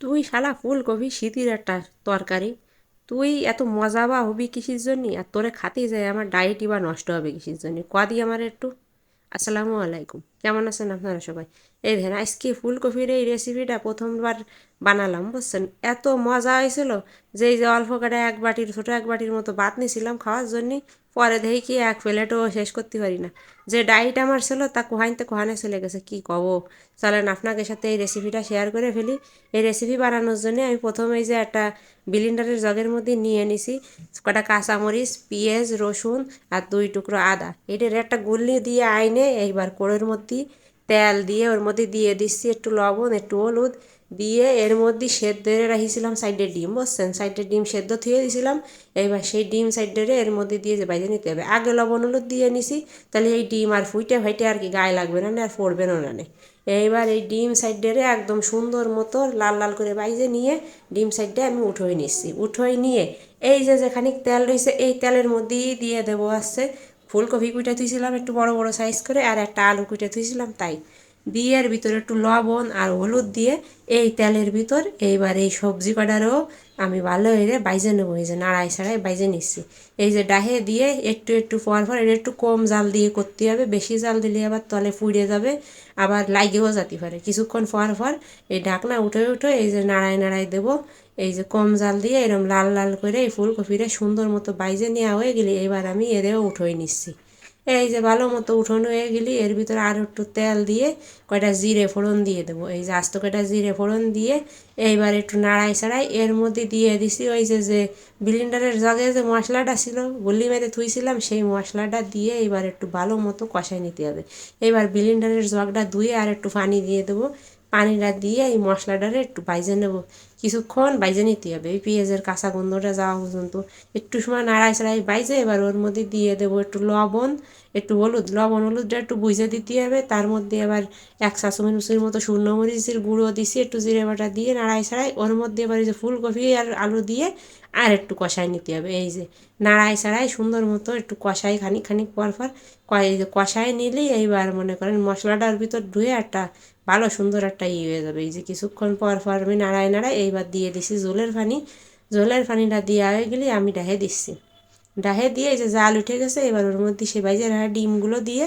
তুই শালা ফুলকপি শীতির একটা তরকারি। তুই এত মজা বা হবি কিসির জন্যে? আর তোরে খাতেই যায়, আমার ডায়েটই বা নষ্ট হবে কিসির জন্যে? কদি আমার একটু। আসসালামু আলাইকুম। কেমন আছেন আপনারা সবাই? এই দেখেন, আজকে ফুলকপির এই রেসিপিটা প্রথমবার বানালাম, বুঝছেন? এত মজা হয়েছিল যে এই যে অল্প কাটা এক বাটির, ছোটো এক বাটির মতো ভাত নিয়েছিলাম খাওয়ার জন্যে, পরে দেখি কি এক প্লেটও শেষ করতে পারি না। যে ডায়েট আমার ছিল, তা কোহাইনতে কোহানে চলে গেছে, কি কব? চলেন আপনাকে সাথে এই রেসিপিটা শেয়ার করে ফেলি। এই রেসিপি বানানোর জন্য আমি প্রথমে এই যে একটা বিলিন্ডারের জগের মধ্যে নিয়ে নিছি, কটা কাঁচামরিচ, পেঁয়াজ, রসুন আর দুই টুকরো আদা। এটার একটা গুল্লি দিয়ে আইনে এইবার কোড়ের মধ্যে তেল দিয়ে ওর মধ্যে দিয়ে দিচ্ছি একটু লবণ, একটু হলুদ, দিয়ে এর মধ্যে সেদ্ধ রাখিছিলাম সাইডে ডিম, বুঝছেন? সাইডে ডিম সেদ্ধ থুয়ে দিয়েছিলাম এইবার সেই ডিম সাইডে এর মধ্যে দিয়ে যে বাইজে নিতে হবে। আগে লবণ হলুদ দিয়ে নিছি, তাহলে এই ডিম আর ফুইটে ফাইটে আর কি গায়ে লাগবে না আর পড়বে না না। এইবার এই ডিম সাইডে একদম সুন্দর মতো লাল লাল করে বাইজে নিয়ে ডিম সাইডে আমি উঠোই নিচ্ছি। উঠোই নিয়ে এই যে যেখানে তেল রয়েছে, এই তেলের মধ্যেই দিয়ে দেবো আসছে ফুলকপি কুইটা থুইছিলাম একটু বড় বড় সাইজ করে আর একটা আলু কুইটা থুইছিলাম তাই। দিয়ে এর ভিতরে একটু লবণ আর হলুদ দিয়ে এই তেলের ভিতর এইবার এই সবজি কটারও আমি ভালো হয়ে বাইজে নেব, এই যে নাড়াই ছাড়াই বাইজে নিচ্ছি। এই যে ডাহে দিয়ে একটু একটু পর পর এটা একটু কম জাল দিয়ে করতে হবে, বেশি জাল দিলে আবার তলে পুড়ে যাবে, আবার লাগেও যেতে পারে। কিছুক্ষণ পর পর এই ঢাকনা উঠে উঠে এই যে নাড়াই নাড়াই দেবো, এই যে কম জাল দিয়ে এরম লাল লাল করে এই ফুলকপিটা সুন্দর মতো বাইজে নেওয়া হয়ে গেলে এবার আমি এরেও উঠোই নিচ্ছি। এই যে ভালো মতো উঠোনো হয়ে গেলি, এর ভিতরে আরও একটু তেল দিয়ে কয়টা জিরে ফোড়ন দিয়ে দেবো। এই যে আস্ত কয়টা জিরে ফোড়ন দিয়ে এইবার একটু নাড়াই ছাড়াই এর মধ্যে দিয়ে দিছি ওই যে যে বিলিন্ডারের জগে যে মশলাটা ছিল গুল্লি মেরে থুইছিলাম, সেই মশলাটা দিয়ে এবার একটু ভালো মতো কষাই নিতে হবে। এবার বিলিন্ডারের জগটা ধুয়ে আর একটু পানি দিয়ে দেবো। পানিটা দিয়ে এই মশলাটারে একটু বাইজে নেব। কিছুক্ষণ বাইজে নিতে হবে। এই পেঁয়াজের কাঁচা গন্ধটা যাওয়া পর্যন্ত একটু সময় নাড়াই ছাড়াই বাইজে এবার ওর মধ্যে দিয়ে দেবো একটু লবণ, একটু হলুদ। লবণ, হলুদটা একটু বুঝে দিতে হবে। তার মধ্যে এবার এক চা চামচের মতো শূন্য মরিচের গুঁড়ো দিছি, একটু জিরে বাটা দিয়ে নাড়াই ছাড়াই ওর মধ্যে এবার এই যে ফুলকপি আর আলু দিয়ে আর একটু কষাই নিতে হবে। এই যে নাড়াই ছাড়াই সুন্দর মতো একটু কষাই খানিক খানিক পর পর কষাই নিলেই এইবার মনে করেন মশলাটার ভিতর ধুয়ে একটা ভালো সুন্দর একটা ইয়ে হয়ে যাবে। এই যে কিছুক্ষণ পর পর আমি নাড়াই নাড়াই এইবার দিয়ে দিছি জলের পানি। জলের পানিটা দেওয়া হয়ে গেলে আমি ডাহে দিচ্ছি। ডাহে দিয়ে এই যে জাল উঠে গেছে, এবার ওর মধ্যে সে বাইজে রাখা ডিমগুলো দিয়ে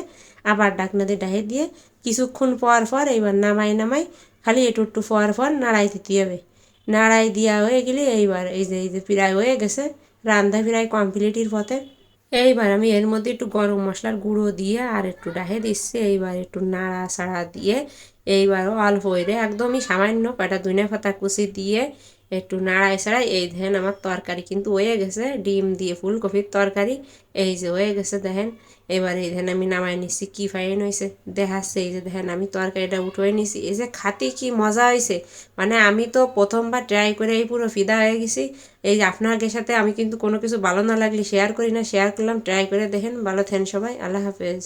আবার ডাকনা দিয়ে ডাহে দিয়ে কিছুক্ষণ পর পর এইবার নামাই নামাই খালি একটু একটু পর পর নাড়াই দিতে হবে। নাড়াই দেওয়া হয়ে গেলে এইবার এই যে এই যে প্রায় হয়ে গেছে, রান্না প্রায় কমপ্লিটির পথে। এইবার আমি এর মধ্যে একটু গরম মশলার গুঁড়ো দিয়ে আর একটু ডাহে দিচ্ছি। এইবার একটু নাড়া ছাড়া দিয়ে এইবারও অল্প হয়ে একদমই সামান্য কয়টা ধনে পাতা কুচি দিয়ে একটু নাড়াই ছাড়াই এই দেখেন আমার তরকারি কিন্তু হয়ে গেছে, ডিম দিয়ে ফুলকপির তরকারি, এই যে হয়ে গেছে দেখেন। এবার এই দেখেন আমি নামাই নিচ্ছি, কী ফাইন হয়েছে। দেখাচ্ছে এই যে দেখেন আমি তরকারিটা উঠোয় নিছি, এই যে খাতে কি মজা হয়েছে। মানে আমি তো প্রথমবার ট্রাই করে এই পুরো ফিদা হয়ে গেছি। এই যে আপনাদের সাথে আমি কিন্তু কোনো কিছু ভালো না লাগলে শেয়ার করি না শেয়ার করলাম ট্রাই করে দেখেন। ভালো থেন সবাই, আল্লাহ হাফেজ।